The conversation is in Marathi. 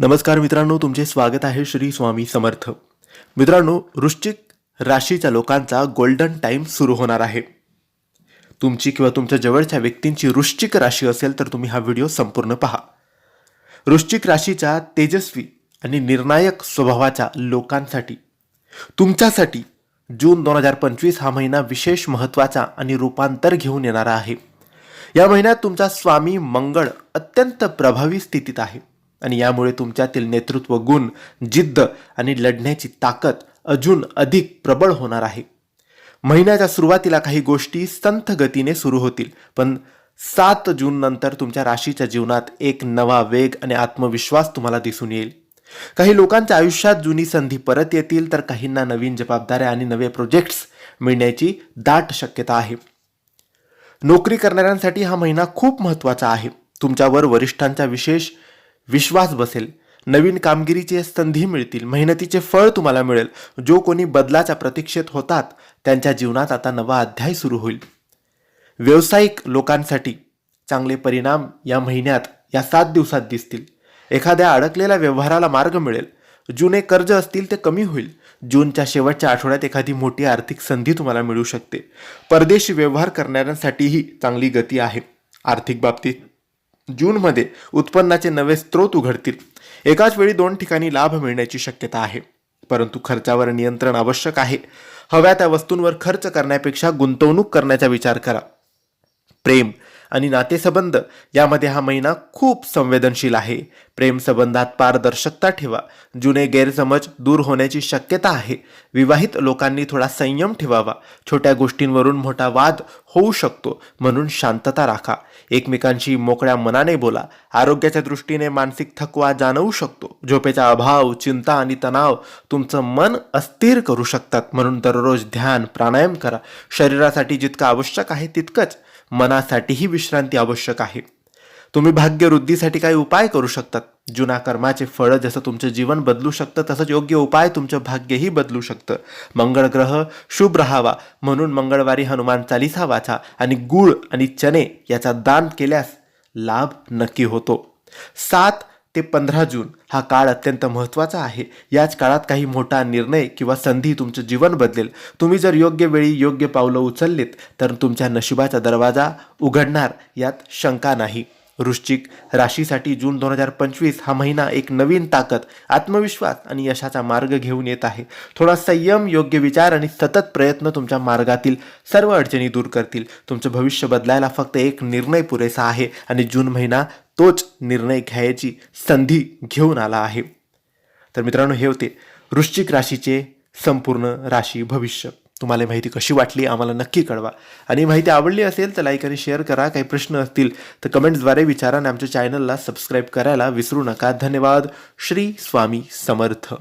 नमस्कार मित्रांनो तुमचे स्वागत आहे श्री स्वामी समर्थ. मित्रांनो वृश्चिक राशीच्या लोकांचा गोल्डन टाईम सुरू होणार आहे. तुमची किंवा तुमच्या जवळच्या व्यक्तींची वृश्चिक राशी असेल तर तुम्ही हा व्हिडिओ संपूर्ण पहा. वृश्चिक राशीच्या तेजस्वी आणि निर्णायक स्वभावाच्या लोकांसाठी तुमच्यासाठी जून दोन हजार पंचवीस हा महिना विशेष महत्त्वाचा आणि रूपांतर घेऊन येणारा आहे. या महिन्यात तुमचा स्वामी मंगळ अत्यंत प्रभावी स्थितीत आहे. आणि यामुळे तुमच्यातील नेतृत्व गुण जिद्द आणि लढण्याची ताकद अजून अधिक प्रबळ होणार आहे. महिन्याच्या सुरुवातीला काही गोष्टी संथ गतीने सुरू होतील पण सात जून नंतर तुमच्या राशीच्या जीवनात एक नवा वेग आणि आत्मविश्वास तुम्हाला दिसून येईल. काही लोकांच्या आयुष्यात जुनी संधी परत येतील तर काहींना नवीन जबाबदाऱ्या आणि नवे प्रोजेक्ट्स मिळण्याची दाट शक्यता आहे. नोकरी करणाऱ्यांसाठी हा महिना खूप महत्त्वाचा आहे. तुमच्यावर वरिष्ठांचा विशेष विश्वास बसेल नवीन कामगिरीचे संधी मिळतील मेहनतीचे फळ तुम्हाला मिळेल. जो कोणी बदलाच्या प्रतीक्षेत होतात त्यांच्या जीवनात आता नवा अध्याय सुरू होईल. व्यावसायिक लोकांसाठी चांगले परिणाम या महिन्यात या सात दिवसात दिसतील. एखाद्या अडकलेल्या व्यवहाराला मार्ग मिळेल. जुने कर्ज असतील ते कमी होईल. जूनच्या शेवटच्या आठवड्यात एखादी मोठी आर्थिक संधी तुम्हाला मिळू शकते. परदेशी व्यवहार करणाऱ्यांसाठीही चांगली गती आहे. आर्थिक बाबतीत जूनमध्ये उत्पन्नाचे नवे स्रोत उघडतील. एकाच वेळी दोन ठिकाणी लाभ मिळण्याची शक्यता आहे. परंतु खर्चावर नियंत्रण आवश्यक आहे. हव्या त्या वस्तूंवर खर्च करण्यापेक्षा गुंतवणूक करण्याचा विचार करा. प्रेम आणि नातेसंबंध यामध्ये हा महिना खूप संवेदनशील आहे. प्रेम संबंधात पारदर्शकता ठेवा. जुने गैरसमज दूर होण्याची शक्यता आहे. विवाहित लोकांनी थोडा संयम ठेवावा. छोट्या गोष्टींवरून मोठा वाद होऊ शकतो म्हणून शांतता राखा. एकमेकांशी मोकळ्या मनाने बोला. आरोग्याच्या दृष्टीने मानसिक थकवा जाणवू शकतो. झोपेचा अभाव चिंता आणि तणाव तुमचं मन अस्थिर करू शकतात म्हणून दररोज ध्यान प्राणायाम करा. शरीरासाठी जितकं आवश्यक आहे तितकंच. मनासाठीही विश्रांती आवश्यक आहे. तुम्ही भाग्यवृद्धीसाठी काही उपाय करू शकतात. जुना कर्माचे फळं जसं तुमचं जीवन बदलू शकतं तसंच योग्य उपाय तुमचं भाग्यही बदलू शकतं. मंगळ ग्रह शुभ राहावा म्हणून मंगळवारी हनुमान चालिसा वाचा आणि गुळ आणि चणे याचा दान केल्यास लाभ नक्की होतो. सात ते पंधरा जून हा काळ अत्यंत महत्त्वाचा आहे. याच काळात काही मोठा निर्णय किंवा संधी तुमचं जीवन बदलेल. तुम्ही जर योग्य वेळी योग्य पावलं उचललीत तर तुमच्या नशिबाचा दरवाजा उघडणार यात शंका नाही. वृश्चिक राशीसाठी जून दोन हजार पंचवीस हा महिना एक नवीन ताकद आत्मविश्वास आणि यशाचा मार्ग घेऊन येत आहे. थोडा संयम योग्य विचार आणि सतत प्रयत्न तुमच्या मार्गातील सर्व अडचणी दूर करतील. तुमचं भविष्य बदलायला फक्त एक निर्णय पुरेसा आहे आणि जून महिना तोच निर्णय घ्यायची संधी घेऊन आला आहे. तर मित्रांनो हे होते वृश्चिक राशीचे संपूर्ण राशी भविष्य. तुम्हाला माहिती कशी वाटली आम्हाला नक्की कळवा. आणि माहिती आवडली असेल तर लाईक आणि शेअर करा. काही प्रश्न असतील तर कमेंट्सद्वारे विचारा आणि आमच्या चॅनलला सबस्क्राईब करायला विसरू नका. धन्यवाद. श्री स्वामी समर्थ.